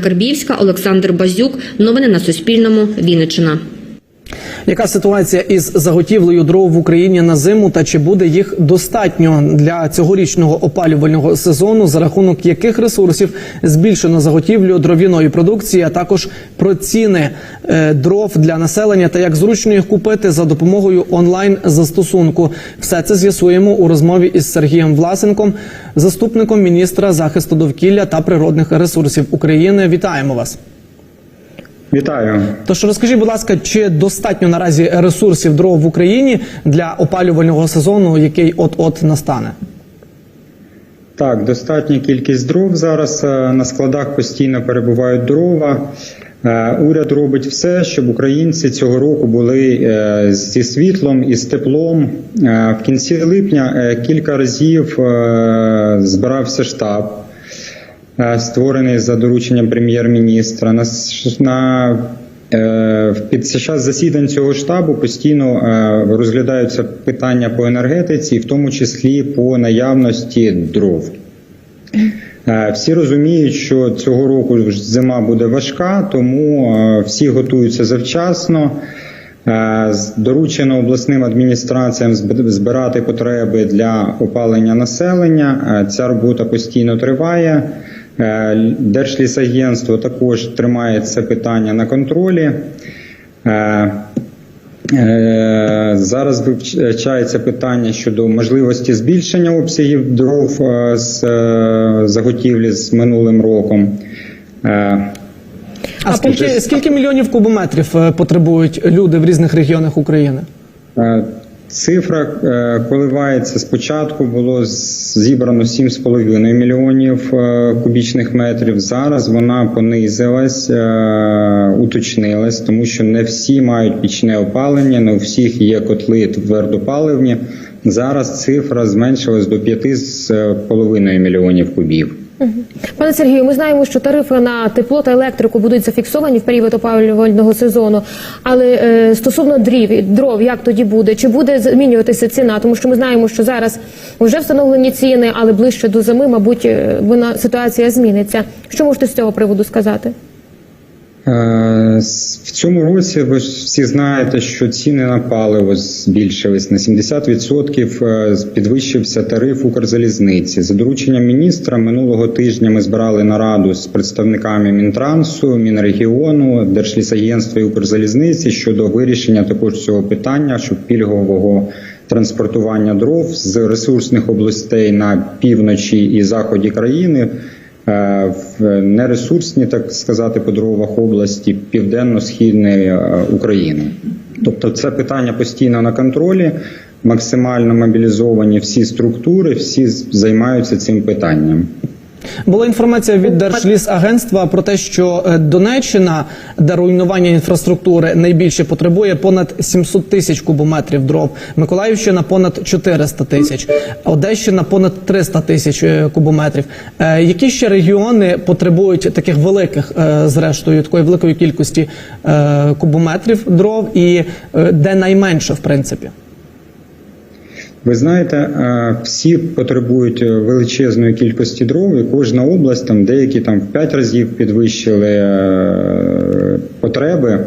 Карбівська, Олександр Базюк. Новини на Суспільному. Вінниччина. Яка ситуація із заготівлею дров в Україні на зиму та чи буде їх достатньо для цьогорічного опалювального сезону, за рахунок яких ресурсів збільшено заготівлю дров'яної продукції, а також про ціни е, дров для населення та як зручно їх купити за допомогою онлайн застосунку? Все це з'ясуємо у розмові із Сергієм Власенком, заступником міністра захисту довкілля та природних ресурсів України. Вітаємо вас. Вітаю. Тож розкажіть, будь ласка, чи достатньо наразі ресурсів дров в Україні для опалювального сезону, який от-от настане? Так, достатня кількість дров зараз е, на складах постійно перебувають дрова. Е, Уряд робить все, щоб українці цього року були е, зі світлом і з теплом. В кінці липня кілька разів збирався штаб, створений за дорученням прем'єр-міністра. На, на е, під час засідань цього штабу постійно е, розглядаються питання по енергетиці, в тому числі по наявності дров. Е, Всі розуміють, що цього року зима буде важка, тому е, всі готуються завчасно. Е, Доручено обласним адміністраціям зб- збирати потреби для опалення населення. Е, Ця робота постійно триває. Е, Держлісагентство також тримає це питання на контролі. Е, Е, Зараз вивчається питання щодо можливості збільшення обсягів дров з заготівлі з минулим роком. А скільки, скільки мільйонів кубометрів потребують люди в різних регіонах України? Цифра е, коливається спочатку було зібрано 7,5 мільйонів е, кубічних метрів. Зараз вона понизилась, е, уточнилась, тому що не всі мають пічне опалення, не у всіх є котли твердопаливні. Зараз цифра зменшилась до 5,5 мільйонів кубів. Пане Сергію, ми знаємо, що тарифи на тепло та електрику будуть зафіксовані в період опалювального сезону. Але е, стосовно дрів, дров, як тоді буде? Чи буде змінюватися ціна? Тому що ми знаємо, що зараз вже встановлені ціни, але ближче до зими, мабуть, е, вона ситуація зміниться. Що можете з цього приводу сказати? Е, В цьому році ви ж всі знаєте, що ціни на паливо збільшились на 70%, е, підвищився тариф Укрзалізниці. За дорученням міністра минулого тижня ми збирали нараду з представниками Мінтрансу, Мінрегіону, Держлісагентства і Укрзалізниці щодо вирішення також цього питання, щоб пільгового транспортування дров з ресурсних областей на півночі і заході країни нересурсні, так сказати, по дровах області південно-східної е, України. Тобто, це питання постійно на контролі, максимально мобілізовані всі структури, всі займаються цим питанням. Була інформація від Держлісагентства про те, що е, Донеччина, де руйнування інфраструктури найбільше потребує понад 700 тисяч кубометрів дров, Миколаївщина понад 400 тисяч, Одещина понад 300 тисяч е, кубометрів. Е, Які ще регіони потребують таких великих, зрештою, такої великої кількості кубометрів дров, і де найменше, в принципі? Ви знаєте, е, всі потребують е, величезної кількості дров, і кожна область там деякі там в 5 разів підвищили е, потреби.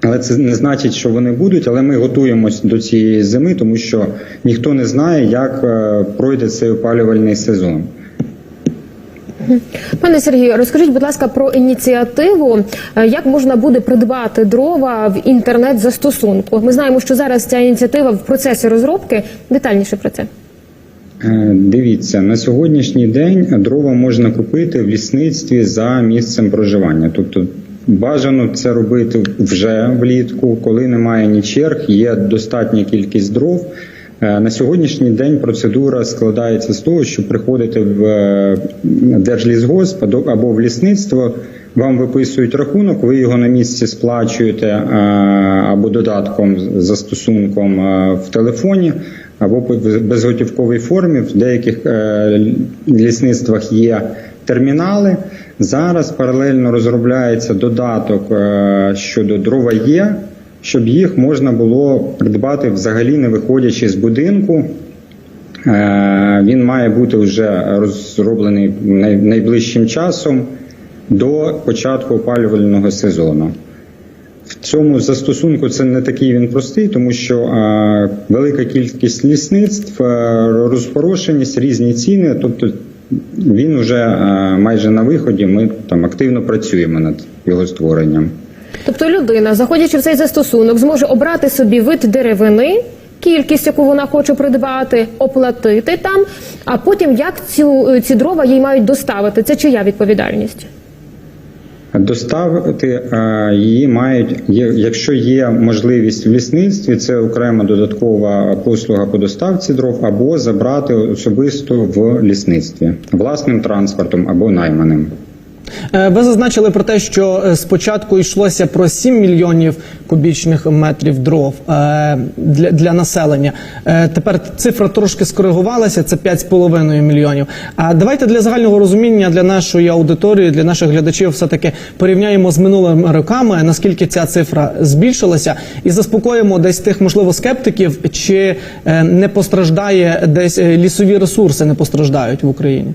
Але це не значить, що вони будуть. Але ми готуємось до цієї зими, тому що ніхто не знає, як пройде цей опалювальний сезон. Пане Сергію, розкажіть, будь ласка, про ініціативу, е, як можна буде придбати дрова в інтернет-застосунку. Ми знаємо, що зараз ця ініціатива в процесі розробки. Детальніше про це. Е, Дивіться, на сьогоднішній день дрова можна купити в лісництві за місцем проживання. Тобто бажано це робити вже влітку, коли немає ні черг, є достатня кількість дров. Е, На сьогоднішній день процедура складається з того, що приходите в е, Держлісгосп або- в лісництво, вам виписують рахунок, ви його на місці сплачуєте е, або додатком застосунком в телефоні, або по безготівковій формі. В деяких лісництвах є термінали. Зараз паралельно розробляється додаток щодо дрова є, щоб їх можна було придбати взагалі не виходячи з будинку. Е, Він має бути вже розроблений найближчим часом. до початку опалювального сезону. В цьому застосунку це не такий він простий, тому що е, велика кількість лісництв, е, розпорошеність, різні ціни. Тобто він вже майже на виході. Ми там активно працюємо над його створенням. Тобто людина, заходячи в цей застосунок, зможе обрати собі вид деревини, кількість, яку вона хоче придбати, оплатити там, а потім як цю ці дрова їй мають доставити. Це чия відповідальність? Доставити е, її мають, якщо є можливість в лісництві, це окрема додаткова послуга по доставці дров, або забрати особисто в лісництві власним транспортом або найманим. Е, Ви зазначили про те, що е, спочатку йшлося про 7 мільйонів кубічних метрів дров е, для, для населення. Тепер цифра трошки скоригувалася, це 5,5 мільйонів. А давайте для загального розуміння для нашої аудиторії, для наших глядачів, все таки порівняємо з минулими роками, наскільки ця цифра збільшилася, і заспокоїмо десь тих, можливо, скептиків, чи не постраждає десь лісові ресурси, не постраждають в Україні.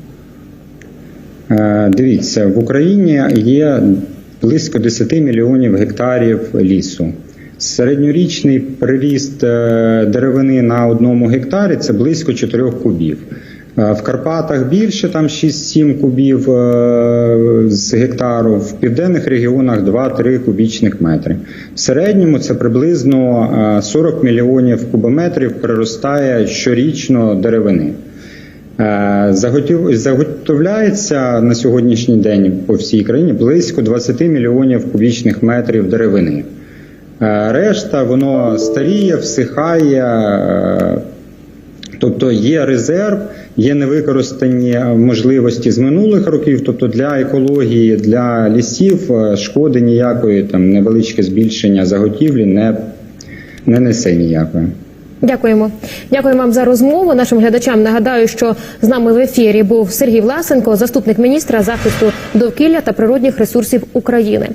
Е, Дивіться, в Україні є близько 10 мільйонів гектарів лісу. Середньорічний приріст е, деревини на одному гектарі це близько 4 кубів. Е, В Карпатах більше там 6-7 кубів з гектару, в південних регіонах 2-3 кубічних метри. В середньому це приблизно е, 40 мільйонів кубометрів приростає щорічно деревини. Е, Заготовляється на сьогоднішній день по всій країні близько 20 мільйонів кубічних метрів деревини. Е, Решта воно старіє, всихає, е, тобто є резерв, є невикористані можливості з минулих років. Тобто для екології, для лісів шкоди ніякої, там невеличке збільшення заготівлі не, не несе ніякої. Дякуємо. Дякую вам за розмову. Нашим глядачам нагадаю, що з нами в ефірі був Сергій Власенко, заступник міністра захисту довкілля та природних ресурсів України.